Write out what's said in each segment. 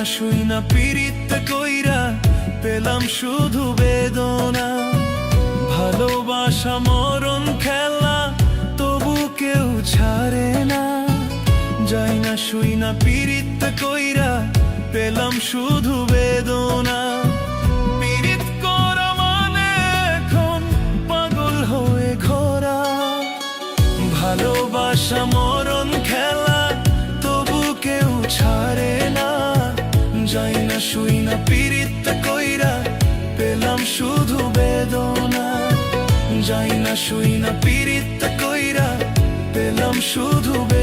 না শুই না পীড়িত কইরা পেলাম শুধু বেদনা। ভালোবাসা, মরণ, খেলা তবু কেউ ছাড়ে না। যাই না শুই না পীড়িত কইরা পেলাম শুধু বেদনা। পীড়িত মানে এখন পাগল হয়ে ঘোরা। মরণ শুই না, পীড়িত কইরা পেলাম শুধু বেদনা। যাই না, শুই না, পীড়িত কইরা পেলাম শুধু বেদনা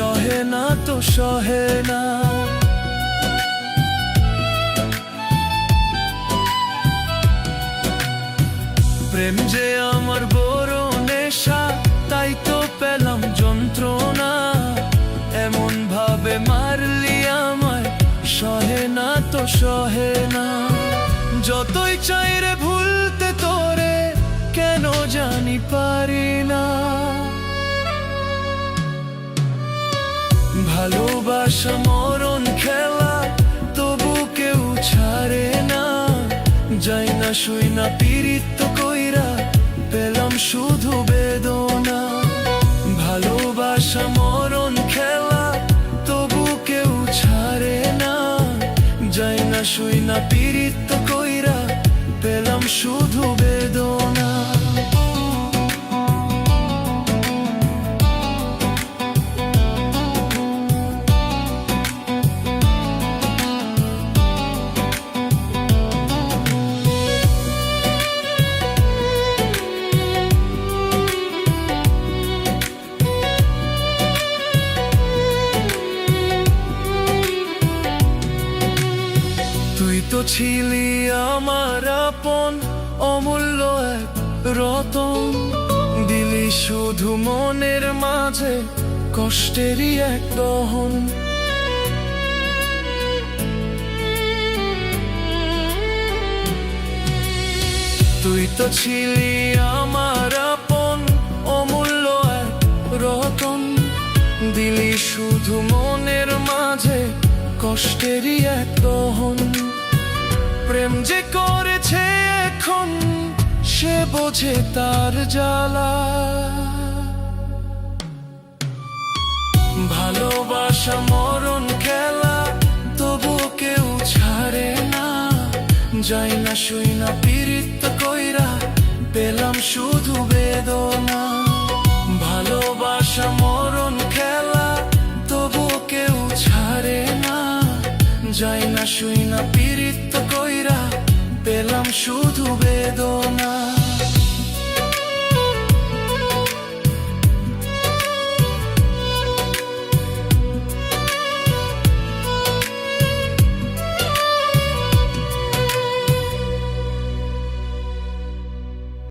সহে না তো সহে না। প্রেম যে আমার বড় নেশা, তাই তো পেলাম যন্ত্রণা। এমন ভাবে মারলি আমায়, সহে না তো সহে না। যতই চাই রে ভুলতে তোরে, কেন জানি পারি না। ভালোবাসা মরণ খেলা, তবু কেউ ছাড়ে না। যাই না শুই না পীড়িত কইরা, পেলাম শুধু বেদনা। ভালোবাসা মরণ খেলা, তবু কেউ ছাড়ে না। যাই না শুই না পীড়িত ছিলি আমার আপন অমূল্য এক রতন। দিলি শুধু মনের মাঝে কষ্টেরই এক দহন। তুই তো ছিলি আমার আপন অমূল্য এক রতন। দিলি শুধু মনের মাঝে কষ্টেরই এক দহন। প্রেম যে করেছে এখন, সে বোঝে তার জ্বালা। ভালোবাসা, মরণ, খেলা তবু কেউ ছাড়ে না। যাই না শুই না পীড়িত কইরা পেলাম শুধু বেদনা। ভালোবাসা, মরণ, খেলা তবু কেউ ছাড়ে না। যাই না শুই না পীড়িত শুধু বেদনা।